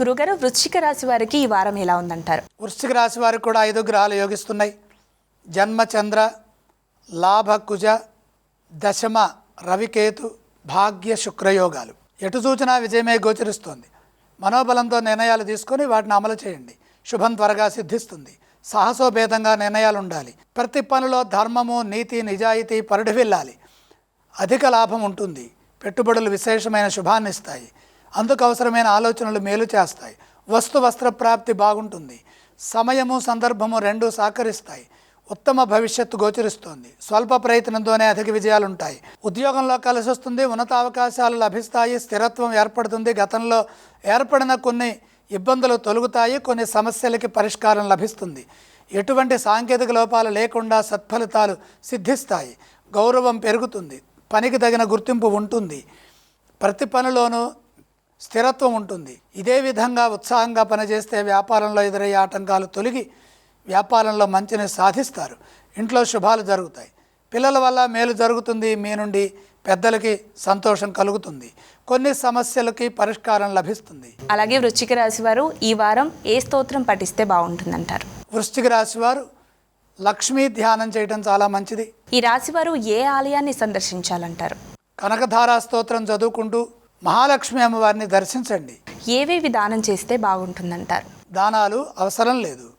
గురుగారు వృశ్చిక రాశి వారికి ఈ వారం ఎలా ఉందంటారు? వృశ్చిక రాశి వారికి కూడా ఐదు గ్రహాలు యోగిస్తున్నాయి. జన్మచంద్ర లాభ కుజ దశమ రవికేతు భాగ్య శుక్రయోగాలు. ఎటు చూచినా విజయమే గోచరిస్తోంది. మనోబలంతో నిర్ణయాలు తీసుకొని వాటిని అమలు చేయండి. శుభం త్వరగా సిద్ధిస్తుంది. సాహసోభేదంగా నిర్ణయాలు ఉండాలి. ప్రతి పనిలో ధర్మము నీతి నిజాయితీ పరిడి వెళ్ళాలి. అధిక లాభం ఉంటుంది. పెట్టుబడులు విశేషమైన శుభాన్ని ఇస్తాయి అందుకు అవసరమైన ఆలోచనలు మేలు చేస్తాయి. వస్తు వస్త్ర ప్రాప్తి బాగుంటుంది. సమయము సందర్భము రెండూ సహకరిస్తాయి. ఉత్తమ భవిష్యత్తు గోచరిస్తోంది. స్వల్ప ప్రయత్నంతోనే అధిక విజయాలు ఉంటాయి ఉద్యోగంలో కలిసి వస్తుంది ఉన్నత అవకాశాలు లభిస్తాయి స్థిరత్వం ఏర్పడుతుంది. గతంలో ఏర్పడిన కొన్ని ఇబ్బందులు తొలుగుతాయి కొన్ని సమస్యలకి పరిష్కారం లభిస్తుంది. ఎటువంటి సాంకేతిక లోపాలు లేకుండా సత్ఫలితాలు సిద్ధిస్తాయి. గౌరవం పెరుగుతుంది. పనికి తగిన గుర్తింపు ఉంటుంది. ప్రతి పనిలోనూ స్థిరత్వం ఉంటుంది. ఇదే విధంగా ఉత్సాహంగా పనిచేస్తే వ్యాపారంలో ఎదురయ్యే ఆటంకాలు తొలగి వ్యాపారంలో మంచిని సాధిస్తారు. ఇంట్లో శుభాలు జరుగుతాయి. పిల్లల వల్ల మేలు జరుగుతుంది. మీ నుండి పెద్దలకి సంతోషం కలుగుతుంది. కొన్ని సమస్యలకి పరిష్కారం లభిస్తుంది. అలాగే వృశ్చిక రాశి వారు ఈ వారం ఏ స్తోత్రం పఠిస్తే బాగుంటుందంటారు? వృశ్చిక రాశి వారు లక్ష్మీ ధ్యానం చేయడం చాలా మంచిది. ఈ రాశి వారు ఏ ఆలయాన్ని సందర్శించాలంటారు? కనకధారా స్తోత్రం చదువుకుంటూ మహాలక్ష్మి అమ్మవారిని దర్శించండి. ఏవేవి దానం చేస్తే బాగుంటుందంటారు? దానాలు అవసరం లేదు.